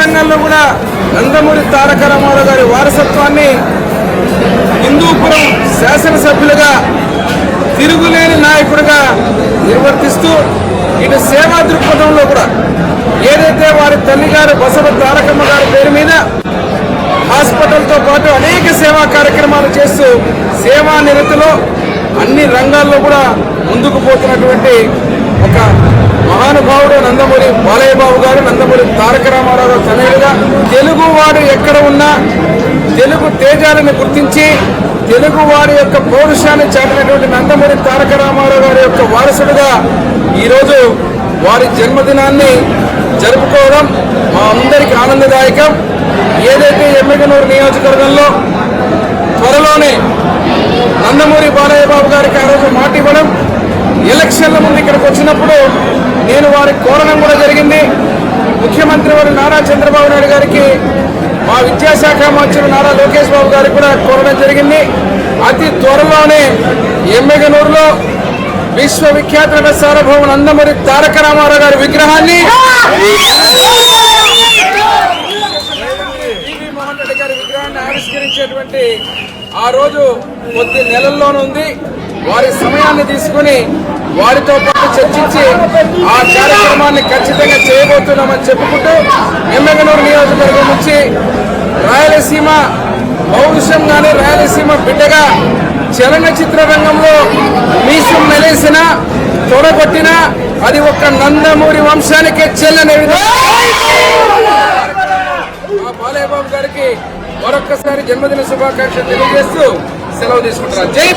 రంగంలో కూడా నందమూరి తారక రామారావు గారి వారసత్వాన్ని హిందూపురం శాసనసభ్యులుగా తిరుగులేని నాయకుడిగా నిర్వర్తిస్తూ ఇటు సేవా దృక్పథంలో కూడా ఏదైతే వారి తల్లిగారు బసవ తారకమ్మ గారి పేరు మీద హాస్పిటల్తో పాటు అనేక సేవా కార్యక్రమాలు చేస్తూ సేవా నిరతిలో అన్ని రంగాల్లో కూడా ముందుకు పోతున్నటువంటి ఒక మహానుభావుడు నందమూరి బాలయ్య బాబు గారు నందమూరి తారక రామారావు గారు తనయుడుగా ఎక్కడ ఉన్నా తెలుగు తేజాలను గుర్తించి తెలుగువాడి యొక్క పౌరుషాన్ని చాటినటువంటి నందమూరి తారక రామారావు గారి యొక్క వారసుడుగా ఈరోజు వారి జన్మదినాన్ని జరుపుకోవడం మా అందరికి ఆనందదాయకం. ఏదైతే ఎమ్మెగనూరు నియోజకవర్గంలో త్వరలోనే నందమూరి బాలయ్య బాబు గారికి ఆ రోజు మాట ఇవ్వడం ఎలక్షన్ల ముందు ఇక్కడికి వచ్చినప్పుడు నేను వారికి కోరడం కూడా జరిగింది. ముఖ్యమంత్రి వారు నారా చంద్రబాబు నాయుడు గారికి మా విద్యాశాఖ మంత్రులు నారా లోకేష్ బాబు గారికి కూడా కోరడం జరిగింది. అతి త్వరలోనే ఎమ్మెగనూరులో విశ్వవిఖ్యాత నట సార్వభౌమ నందమూరి తారక రామారావు గారి విగ్రహాన్ని గారి విగ్రహాన్ని ఆవిష్కరించేటువంటి ఆ రోజు కొద్ది నెలల్లోనుంది వారి సమయాన్ని తీసుకుని వారితో పాటు చర్చించి ఆ కార్యక్రమాన్ని ఖచ్చితంగా చేయబోతున్నామని చెప్పుకుంటూ ఎమ్మెగనూరు నియోజకవర్గం నుంచి రాయలసీమ పౌరుషంగానే రాయలసీమ బిడ్డగా చలనచిత్ర రంగంలో మీసం మెలేసిన తొడగొట్టిన అది ఒక నందమూరి వంశానికే చెల్లని విధంగా. ఆ గారికి మరొక్కసారి జన్మదిన శుభాకాంక్షలు తెలియజేస్తూ సెలవు తీసుకుంటున్నారు జై